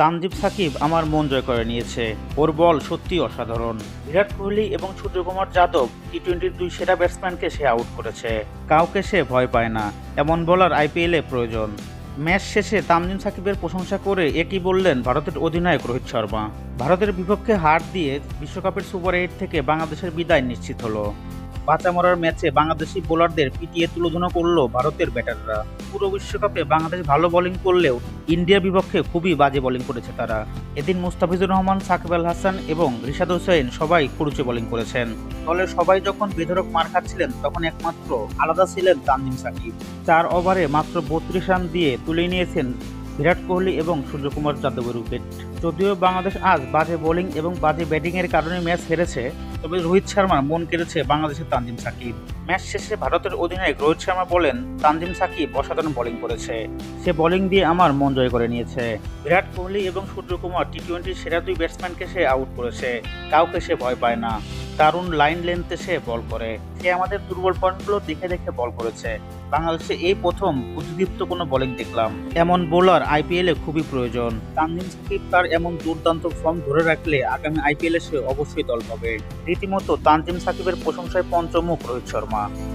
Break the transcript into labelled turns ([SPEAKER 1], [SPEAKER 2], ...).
[SPEAKER 1] তানজিব সাকিব আমার মন জয় করে নিয়েছে। ওর বল সত্যি অসাধারণ। বিরাট কোহলি এবং সূর্যকুমার যাদব টি টোয়েন্টির দুই সেরা ব্যাটসম্যানকে সে আউট করেছে। কাউকে সে ভয় পায় না। এমন বোলার আইপিএলে প্রয়োজন। ম্যাচ শেষে তামজিম সাকিবের প্রশংসা করে একই বললেন ভারতের অধিনায়ক রোহিত শর্মা। ভারতের বিপক্ষে হার দিয়ে বিশ্বকাপের সুপার এইট থেকে বাংলাদেশের বিদায় নিশ্চিত হলো। বাঁচা মরার ম্যাচে বাংলাদেশি বোলারদের পিটিয়ে তুলোধনা করল ভারতের ব্যাটাররা। পুরো বিশ্বকাপে বাংলাদেশ ভালো বোলিং করলেও ইন্ডিয়ার বিপক্ষে খুবই বাজে বোলিং করেছে তারা। এদিন মুস্তাফিজুর রহমান, সাকিব আল হাসান এবং রিশাদ হোসেন সবাই কুরুচে বোলিং করেছেন। দলের সবাই যখন বেধরক মার খাচ্ছিলেন, তখন একমাত্র আলাদা ছিলেন তানজিম সাকিব। চার ওভারে মাত্র বত্রিশ রান দিয়ে তুলে নিয়েছেন বিরাট কোহলি এবং সূর্যকুমার যাদবের উইকেট যদিও বাংলাদেশ আজ বাজে বোলিং এবং বাজে ব্যাটিংয়ের কারণে ম্যাচ হেরেছে, তবে রোহিত শর্মার মন কেড়েছে বাংলাদেশের তানজিম সাকিব। ম্যাচ শেষে ভারতের অধিনায়ক রোহিত শর্মা বলেন, তানজিম সাকিব অসাধারণ বোলিং করেছে। সে বোলিং দিয়ে আমার মন জয় করে নিয়েছে। বিরাট কোহলি এবং সূর্যকুমার টি টোয়েন্টির সেরা দুই ব্যাটসম্যানকে সে আউট করেছে। কাউকে সে ভয় পায় না। দারুণ লাইন লেন্থে সে বল করে। সে আমাদের দুর্বল পয়েন্টগুলো দেখে দেখে বল করেছে। বাংলাদেশে এই প্রথম উদ্দীপ্ত কোনো বোলিং দেখলাম। এমন বোলার আইপিএলে খুবই প্রয়োজন। তানজিম সাকিব তার এমন দুর্দান্ত ফর্ম ধরে রাখলে আগামী আইপিএলে সে অবশ্যই দল পাবে। রীতিমতো তানজিম সাকিবের প্রশংসায় পঞ্চমুখ রোহিত শর্মা।